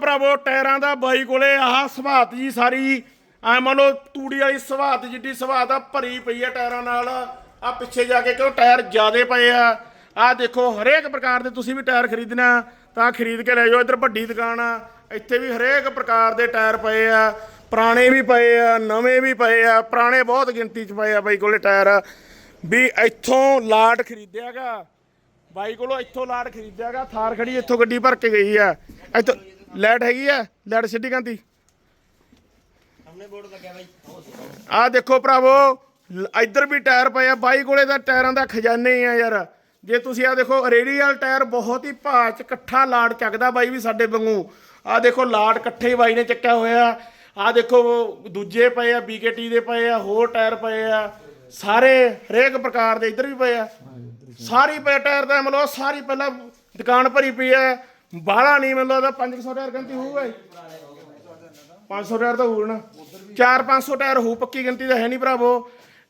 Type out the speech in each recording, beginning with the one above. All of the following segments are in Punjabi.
ਭਰਾਵੋ, ਟਾਇਰਾਂ ਦਾ ਬਾਈ ਕੋਲੇ ਆਹ ਸਵਾਤ ਜੀ ਸਾਰੀ। ਐ ਮੰਨ ਲਓ ਤੂੜੀ ਵਾਲੀ ਸਵਾਤ ਜਿੱਡੀ ਸਵਾਤ ਆ, ਭਰੀ ਪਈ ਆ ਟਾਇਰਾਂ ਨਾਲ। ਆ ਪਿੱਛੇ ਜਾ ਕੇ ਕਿਉਂ ਟਾਇਰ ਜ਼ਿਆਦੇ ਪਏ ਆ? ਆ ਦੇਖੋ, ਹਰੇਕ ਪ੍ਰਕਾਰ ਦੇ ਤੁਸੀਂ ਵੀ ਟਾਇਰ ਖਰੀਦਣਾ, ਤਾਂ ਖਰੀਦ ਕੇ ਲੈ ਜਾਓ। ਇੱਧਰ ਵੱਡੀ ਦੁਕਾਨ ਆ, ਇੱਥੇ ਵੀ ਹਰੇਕ ਪ੍ਰਕਾਰ ਦੇ ਟਾਇਰ ਪਏ ਆ। ਪੁਰਾਣੇ ਵੀ ਪਏ ਆ, ਨਵੇਂ ਵੀ ਪਏ ਆ। ਪੁਰਾਣੇ ਬਹੁਤ ਗਿਣਤੀ 'ਚ ਪਏ ਆ ਬਾਈ ਕੋਲੇ ਟਾਇਰ। ਵੀ ਇੱਥੋਂ ਲਾਟ ਖਰੀਦਿਆਗਾ। ਬਾਈ ਕੋਲੋਂ ਇੱਥੋਂ ਲਾਟ ਖਰੀਦਿਆਗਾ। ਥਾਰ ਖੜੀ ਇੱਥੋਂ ਗੱਡੀ ਭਰ ਕੇ ਗਈ ਆ। ਇੱਥੋਂ ਲਾਈਟ ਹੈਗੀ ਆ, ਲਾਈਟ ਸਿੱਧੀ ਕਾਂਤੀ। ਸਾਹਮਣੇ ਬੋਰਡ ਲੱਗਿਆ ਬਾਈ ਆ ਦੇਖੋ ਭਰਾਵੋ ਇੱਧਰ ਵੀ ਟਾਇਰ ਪਏ ਆ, ਬਾਈ ਕੋਲੇ ਤਾਂ ਟਾਇਰਾਂ ਦਾ ਖਜ਼ਾਨੇ ਆ ਯਾਰ। ਜੇ ਤੁਸੀਂ ਆ ਦੇਖੋ ਰੇਡੀ ਟਾਇਰ ਬਹੁਤ ਹੀ ਭਾਅ ਚ ਇਕੱਠਾ ਲਾਟ ਚੱਕਦਾ ਬਾਈ ਵੀ ਸਾਡੇ ਵਾਂਗੂ। ਆ ਦੇਖੋ, ਲਾਟ ਇਕੱਠੇ ਹੀ ਬਾਈ ਨੇ ਚੱਕਿਆ ਹੋਇਆ। ਆ ਦੇਖੋ, ਦੂਜੇ ਪਏ ਆ ਬੀਕੇਟੀ ਦੇ ਪਏ ਆ, ਹੋਰ ਟਾਇਰ ਪਏ ਆ। ਸਾਰੇ ਹਰੇਕ ਪ੍ਰਕਾਰ ਦੇ ਇੱਧਰ ਵੀ ਪਏ ਆ। ਸਾਰੀ ਪਏ ਟਾਇਰ ਦਾ ਮਤਲਬ ਸਾਰੀ ਪਹਿਲਾਂ ਦੁਕਾਨ ਭਰੀ ਪਈ ਆ। ਬਾਹਲਾ ਨਹੀਂ ਮਤਲਬ ਦਾ 500 ਟਾਇਰ ਗੰਤੀ ਹੋਊਗਾ ਇਹ। 500 ਟਾਇਰ ਤਾਂ ਹੋਊ ਨਾ। 4-500 ਟਾਇਰ ਹੋਊ ਪੱਕੀ ਗਿਣਤੀ ਦਾ ਹੈ ਨਹੀਂ ਭਰਾਵੋ।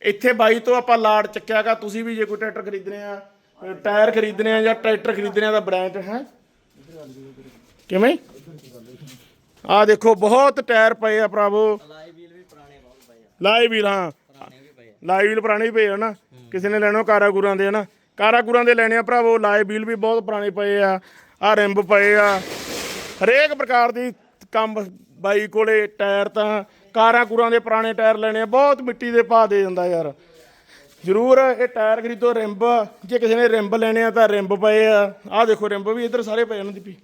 ਇੱਥੇ ਬਾਈ ਤੋਂ ਆਪਾਂ ਲਾੜ ਚੱਕਿਆਗਾ ਤੁਸੀਂ ਵੀ ਜੇ ਕੋਈ ਟਰੈਕਟਰ ਖਰੀਦਣੇ ਆ ਅ, ਟਾਇਰ ਖਰੀਦਣੇ ਆ ਜਾਂ ਟਰੈਕਟਰ ਖਰੀਦਣੇ ਆ ਤਾਂ ਬ੍ਰਾਂਡ ਹੈ? ਕਿਵੇਂ? ਆ ਦੇਖੋ ਬਹੁਤ ਟਾਇਰ ਪਏ ਆ ਭਰਾਵੋ। ਲਾਈ ਵੀਲ ਵੀ ਪੁਰਾਣੇ ਬਹੁਤ ਪਏ ਆ। ਲਾਈ ਵੀਲ ਹਾਂ ਪੁਰਾਣੇ ਵੀ ਪਏ ਆ। ਲਾਈ ਵੀਲ ਪੁਰਾਣੇ ਵੀ ਪਏ ਆ ਨਾ। ਕਿਸੇ ਨੇ ਲੈਣਾ ਕਾਰਾਗੁਰਾਂ ਦੇ ਨਾ। ਕਾਰਾਗੁਰਾਂ ਦੇ ਲੈਣੇ ਆ ਭਰਾਵੋ ਲਾਈ ਵੀਲ ਵੀ ਬਹੁਤ ਪੁਰਾਣੇ ਪਏ ਆ। ਆ ਰਿੰਬ ਪਏ ਆ। ਹਰੇਕ ਪ੍ਰਕਾਰ ਦੀ ਕੰਮ ਬਾਈ ਕੋਲੇ ਟਾਇਰ ਤਾਂ ਕਾਰਾਂ ਕਾਰਾਗੁਰਾਂ ਦੇ ਪੁਰਾਣੇ ਟਾਇਰ ਲੈਣੇ ਆ, ਬਹੁਤ ਮਿੱਟੀ ਦੇ ਪਾ ਦੇ ਜਾਂਦਾ ਯਾਰ। ਜ਼ਰੂਰ ਇਹ ਟਾਇਰ ਖਰੀਦੋ ਰਿੰਬ, ਜੇ ਕਿਸੇ ਨੇ ਰਿੰਬ ਲੈਣੇ ਆ ਤਾਂ ਰਿੰਬ ਪਏ ਆ। ਆਹ ਦੇਖੋ ਰਿੰਬ ਵੀ ਇੱਧਰ ਸਾਰੇ ਪਏ ਉਹਨਾਂ ਦੀ ਪੀ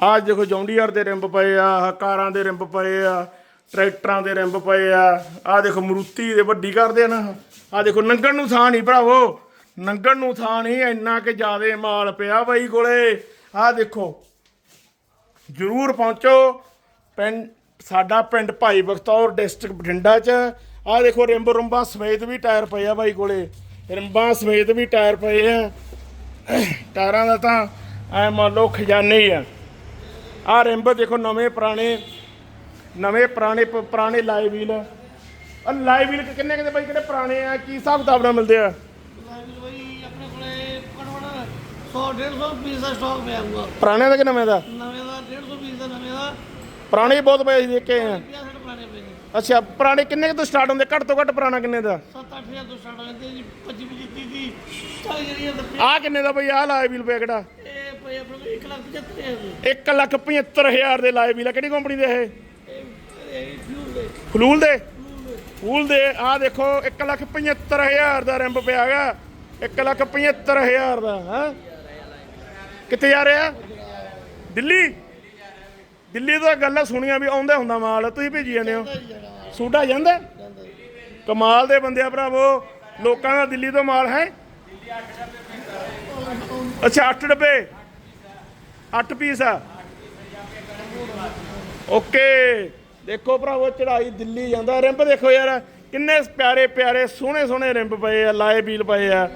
ਆਹ ਦੇਖੋ ਜੌਂਡੀਆਰ ਦੇ ਰਿੰਬ ਪਏ ਆ, ਆਹ ਕਾਰਾਂ ਦੇ ਰਿੰਬ ਪਏ ਆ, ਟਰੈਕਟਰਾਂ ਦੇ ਰਿੰਬ ਪਏ ਆ। ਆਹ ਦੇਖੋ ਮਰੂਤੀ ਦੇ ਵੱਡੀ ਕਰਦੇ ਆ ਨਾ। ਆਹ ਦੇਖੋ ਨੰਗਣ ਨੂੰ ਥਾਂ ਨਹੀਂ ਭਰਾਵੋ। ਨੰਗਣ ਨੂੰ ਥਾਂ ਨਹੀਂ, ਇੰਨਾ ਕਿ ਜ਼ਿਆਦੇ ਮਾਲ ਪਿਆ ਬਾਈ ਕੋਲੇ। ਆਹ ਦੇਖੋ, ਜਰੂਰ ਪਹੁੰਚੋ। ਪਿੰਡ, ਸਾਡਾ ਪਿੰਡ ਭਾਈ ਬਖਤੌਰ ਡਿਸਟ੍ਰਿਕਟ ਬਠਿੰਡਾ ਚ। ਆਹ ਦੇਖੋ, ਰਿੰਬ ਰੁੰਬਾ ਸਮੇਤ ਵੀ ਟਾਇਰ ਪਏ ਆ ਬਾਈ ਕੋਲੇ। ਰਿੰਬਾਂ ਸਮੇਤ ਵੀ ਟਾਇਰ ਪਏ ਆ। ਟਾਇਰਾਂ ਦਾ ਤਾਂ ਐ ਮੰਨ ਲਓ ਖਜ਼ਾਨੇ ਹੀ ਆ। ਆਹ ਰਿੰਬ ਦੇਖੋ, ਨਵੇਂ ਪੁਰਾਣੇ ਨਵੇਂ ਪੁਰਾਣੇ ਪੁਰਾਣੇ ਲਾਈਵ ਵੀਲ। ਆ ਲਾਈਵ ਵੀਲ ਕਿੰਨੇ ਕਿਤੇ ਬਾਈ, ਕਿਹੜੇ ਪੁਰਾਣੇ ਆ? ਕੀ ਹਿਸਾਬ ਕਿਤਾਬ ਨਾਲ ਮਿਲਦੇ ਆ? ਬਈ ਆਪਣੇ ਕੋਲੇ ਘੱਟ 100 150 ਪੀਸ ਦਾ ਸਟਾਕ ਪਿਆ ਹੋਊਗਾ ਪੁਰਾਣਿਆਂ ਦਾ ਕਿ ਨਵੇਂ ਦਾ? ਨਵੇਂ ਦਾ 150 ਪੀਸ ਦਾ ਨਵੇਂ ਦਾ ਪੁਰਾਣੇ ਹੀ ਬਹੁਤ ਪਏ ਸੀ ਦੇਖ ਕੇ ਆਏ ਆ। 50 60 ਪੁਰਾਣੇ ਪਏ ਨੇ ਅੱਛਾ ਪੁਰਾਣੇ ਕਿੰਨੇ ਕੁ ਤੋਂ ਸਟਾਰਟ ਹੁੰਦੇ? ਘੱਟ ਤੋਂ ਘੱਟ ਪੁਰਾਣਾ ਕਿੰਨੇ ਦਾ? 7-8000 ਤੋਂ ਸਟਾਰਟ ਹੋ ਜਾਂਦੇ ਜੀ 25 25 30 40 ਜਿਹੜੀਆਂ ਦਾ ਆਹ ਕਿੰਨੇ ਦਾ ਬਈ? ਆਹ ਲਾਈ ਵੀਲ ਪਿਆ ਕਿਹੜਾ? ਇਹ ਪਏ ਆਪਣੇ ਕੋਲ 1 ਲੱਖ 75000 ਦੇ 1 ਲੱਖ 75000 ਦੇ ਲਾਈ ਵੀਲ ਆ ਕਿਹੜੀ ਕੰਪਨੀ ਦੇ ਇਹ? ਇਹ ਫਿਊਲ ਦੇ। ਫਲੂਲ ਦੇ? ਫੂਲ ਦੇ, ਆਹ ਦੇਖੋ 1 ਲੱਖ 75000 ਦਾ ਰਿੰਬ ਪਿਆਗਾ 1 ਲੱਖ 75000 ਦਾ, ਹਾਂ? ਕਿੱਥੇ ਜਾ ਰਿਹਾ? ਦਿੱਲੀ? ਦਿੱਲੀ ਤੋਂ ਗੱਲਾਂ ਸੁਣੀਆਂ ਵੀ ਆਉਂਦਾ ਹੁੰਦਾ ਮਾਲ, ਤੁਸੀਂ ਭੇਜੀ ਜਾਂਦੇ ਹੋ। ਸੂਡਾ ਜਾਂਦਾ? ਕਮਾਲ ਦੇ ਬੰਦੇ ਆ ਭਰਾਵੋ, ਲੋਕਾਂ ਦਾ ਦਿੱਲੀ ਤੋਂ ਮਾਲ ਹੈ। ਅੱਛਾ 8 ਡੱਬੇ। 8 ਪੀਸ ਆ। ਓਕੇ। ਦੇਖੋ ਭਰਾਵੋ ਚੜਾਈ ਦਿੱਲੀ ਜਾਂਦਾ। ਰਿੰਪ ਦੇਖੋ ਯਾਰ, ਕਿੰਨੇ ਪਿਆਰੇ ਪਿਆਰੇ ਸੋਹਣੇ ਸੋਹਣੇ ਰਿੰਪ ਪਏ ਆ, ਲਾਏ ਬੀਲ ਪਏ ਆ।